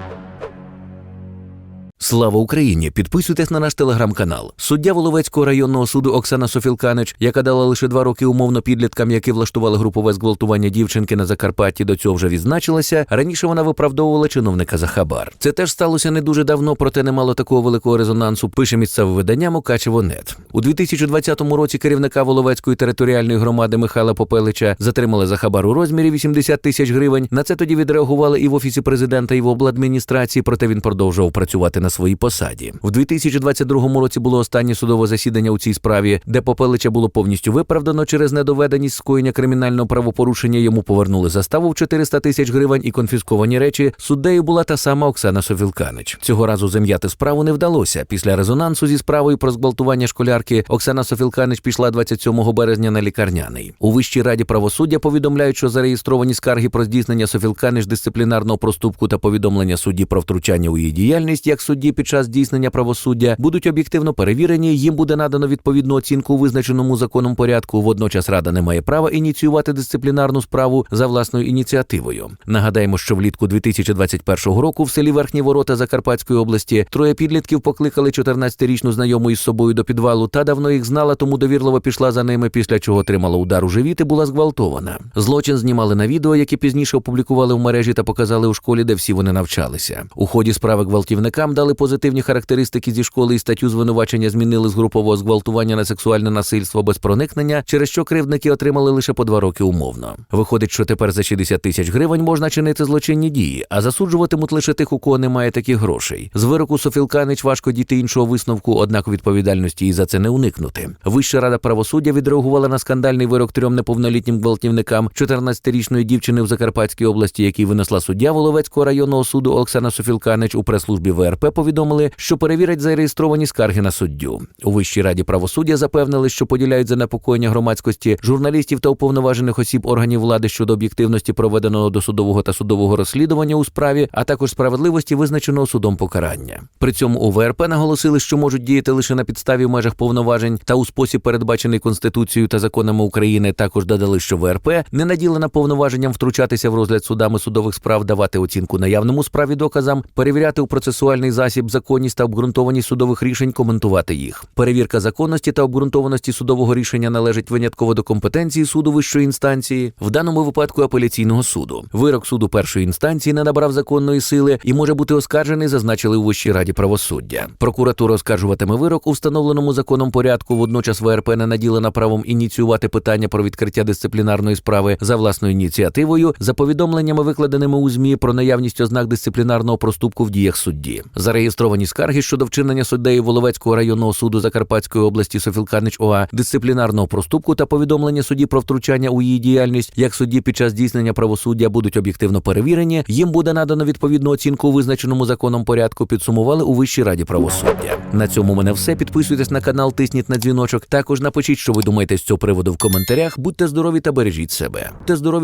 Thank you. Слава Україні! Підписуйтесь на наш телеграм-канал. Суддя Воловецького районного суду Оксана Софілканич, яка дала лише два роки умовно підліткам, які влаштували групове зґвалтування дівчинки на Закарпатті, до цього вже відзначилася. Раніше вона виправдовувала чиновника за хабар. Це теж сталося не дуже давно, проте не мало такого великого резонансу. Пише місцеве видання Мукачево.нет. У 2020 році керівника Воловецької територіальної громади Михайла Попелича затримали за хабар у розмірі 80 тисяч гривень. На це тоді відреагували і в офісі президента, і в обладміністрації, проте він продовжував працювати на своїй посаді. В 2022 році було останнє судове засідання у цій справі, де Попелича було повністю виправдано через недоведеність скоєння кримінального правопорушення. Йому повернули заставу в 400 тисяч гривень і конфісковані речі. Суддею була та сама Оксана Софілканич. Цього разу зам'яти справу не вдалося. Після резонансу зі справою про зґвалтування школярки Оксана Софілканич пішла 27 березня на лікарняний. У Вищій раді правосуддя повідомляють, що зареєстровані скарги про здійснення Софілканич дисциплінарного проступку та повідомлення судді про втручання у її діяльність як судді під час здійснення правосуддя будуть об'єктивно перевірені. Їм буде надано відповідну оцінку у визначеному законом порядку. Водночас рада не має права ініціювати дисциплінарну справу за власною ініціативою. Нагадаємо, що влітку 2021 року в селі Верхні Ворота Закарпатської області троє підлітків покликали 14-річну знайому із собою до підвалу та давно їх знала, тому довірливо пішла за ними, після чого отримала удар у живіт і була зґвалтована. Злочин знімали на відео, які пізніше опублікували в мережі та показали у школі, де всі вони навчалися. У ході справи гвалтівникам дали позитивні характеристики зі школи і статтю звинувачення змінили з групового зґвалтування на сексуальне насильство без проникнення, через що кривдники отримали лише по два роки умовно. Виходить, що тепер за 60 тисяч гривень можна чинити злочинні дії, а засуджуватимуть лише тих, у кого немає таких грошей. З вироку Софілканич важко дійти іншого висновку, однак відповідальності і за це не уникнути. Вища рада правосуддя відреагувала на скандальний вирок трьом неповнолітнім гвалтівникам 14-річної дівчини в Закарпатській області, який винесла суддя Воловецького районного суду Оксана Софілканич у прес-службі ВРП повідомили, що перевірять зареєстровані скарги на суддю. У Вищій раді правосуддя запевнили, що поділяють занепокоєння громадськості журналістів та уповноважених осіб органів влади щодо об'єктивності проведеного досудового та судового розслідування у справі, а також справедливості визначеного судом покарання. При цьому у ВРП наголосили, що можуть діяти лише на підставі в межах повноважень та у спосіб передбачений Конституцією та законами України. Також додали, що ВРП не наділена повноваженням втручатися в розгляд судами судових справ, давати оцінку наявному справі доказам, перевіряти у процесуальний засіб законність та обґрунтованість судових рішень, коментувати їх. Перевірка законності та обґрунтованості судового рішення належить винятково до компетенції суду вищої інстанції, в даному випадку апеляційного суду. Вирок суду першої інстанції не набрав законної сили і може бути оскаржений, зазначили у Вищій раді правосуддя. Прокуратура оскаржуватиме вирок у встановленому законом порядку. Водночас ВРП не наділена правом ініціювати питання про відкриття дисциплінарної справи за власною ініціативою, за повідомленнями, викладеними у змі про наявність ознак дисциплінарного проступку в діях судді. Зареєстровані скарги щодо вчинення суддею Воловецького районного суду Закарпатської області Софілканич ОА дисциплінарного проступку та повідомлення судді про втручання у її діяльність як судді під час здійснення правосуддя будуть об'єктивно перевірені. Їм буде надано відповідну оцінку у визначеному законом порядку. Підсумували у Вищій раді правосуддя. На цьому мене все. Підписуйтесь на канал, тисніть на дзвіночок. Також напишіть, що ви думаєте з цього приводу в коментарях. Будьте здорові та бережіть себе. Те здорові.